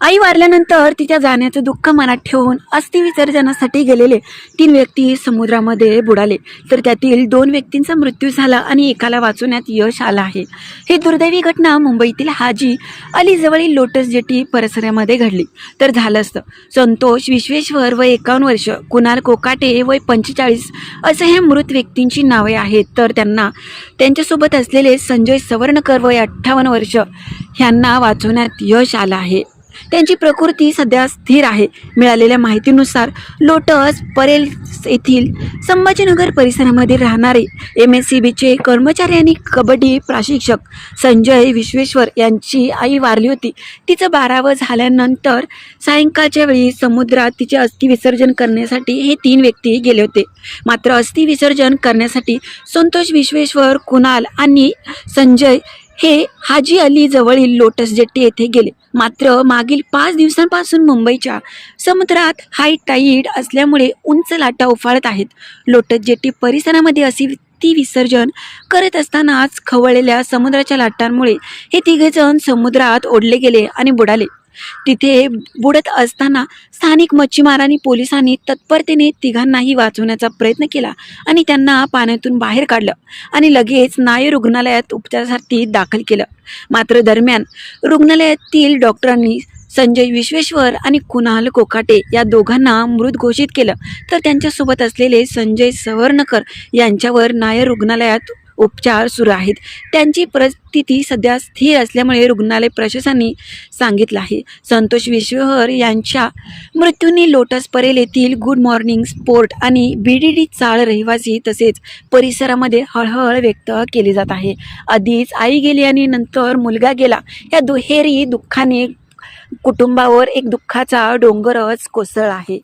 आई वारल्यानंतर तिच्या जाण्याचं दुःख मनात ठेवून अस्थि विसर्जनासाठी गेलेले तीन व्यक्ती समुद्रामध्ये बुडाले. तर त्यातील दोन व्यक्तींचा मृत्यू झाला आणि एकाला वाचवण्यात यश आलं आहे. ही दुर्दैवी घटना मुंबईतील हाजी अलीजवळील लोटस जेटी परिसरामध्ये घडली. तर झालं असतं. संतोष विश्वेश्वर व एकावन्न वर्ष कुणाल कोकाटे वय पंचेचाळीस असे हे मृत व्यक्तींची नावे आहेत. तर त्यांना त्यांच्यासोबत असलेले संजय सवर्णकर वय अठ्ठावन्न वर्ष ह्यांना वाचवण्यात यश आलं आहे. त्यांची प्रकृती सध्या स्थिर आहे. मिळालेल्या माहितीनुसार लोटस परेल येथील संभाजीनगर परिसरामध्ये राहणारे एम एस सी बीचे कर्मचारी आणि कबड्डी प्रशिक्षक संजय विश्वेश्वर यांची आई वारली होती. तिचं बारावं झाल्यानंतर सायंकाळच्या वेळी समुद्रात तिचे अस्थि विसर्जन करण्यासाठी हे तीन व्यक्ती गेले होते. मात्र अस्थि विसर्जन करण्यासाठी संतोष विश्वेश्वर कुणाल आणि संजय हे हाजी अली जवळील लोटस जेट्टी येथे गेले. मात्र मागील पाच दिवसांपासून मुंबईच्या समुद्रात हाय टाईड असल्यामुळे उंच लाटा उफाळत आहेत. लोटस जेट्टी परिसरामध्ये अशी ती विसर्जन करत असतानाच खवळलेल्या समुद्राच्या लाटांमुळे हे तिघेजण समुद्रात ओढले गेले आणि बुडाले. तिथे बुडत असताना स्थानिक मच्छीमार आणि पोलिसांनी तत्परतेने तिघांनाही वाचवण्याचा प्रयत्न केला आणि त्यांना पाण्यातून बाहेर काढलं आणि लगेच नाय रुग्णालयात उपचारासाठी दाखल केलं. मात्र दरम्यान रुग्णालयातील डॉक्टरांनी संजय विश्वेश्वर आणि कुणाल कोकाटे या दोघांना मृत घोषित केलं. तर त्यांच्यासोबत असलेले संजय सवर्णकर यांच्यावर नायर रुग्णालयात उपचार सुरू आहेत. त्यांची परिस्थिती सध्या स्थिर असल्यामुळे रुग्णालय प्रशासनाने सांगितलं आहे. संतोष विश्वहर यांच्या मृत्यूने लोटस परेल येथील गुड मॉर्निंग स्पोर्ट आणि बी डी डी चाळ रहिवासी तसेच परिसरामध्ये हळहळ व्यक्त केली जात आहे. आधीच आई गेली आणि नंतर मुलगा गेला. या दुहेरी दुःखाने कुटुंबावर एक दुःखाचा डोंगरच कोसळ आहे.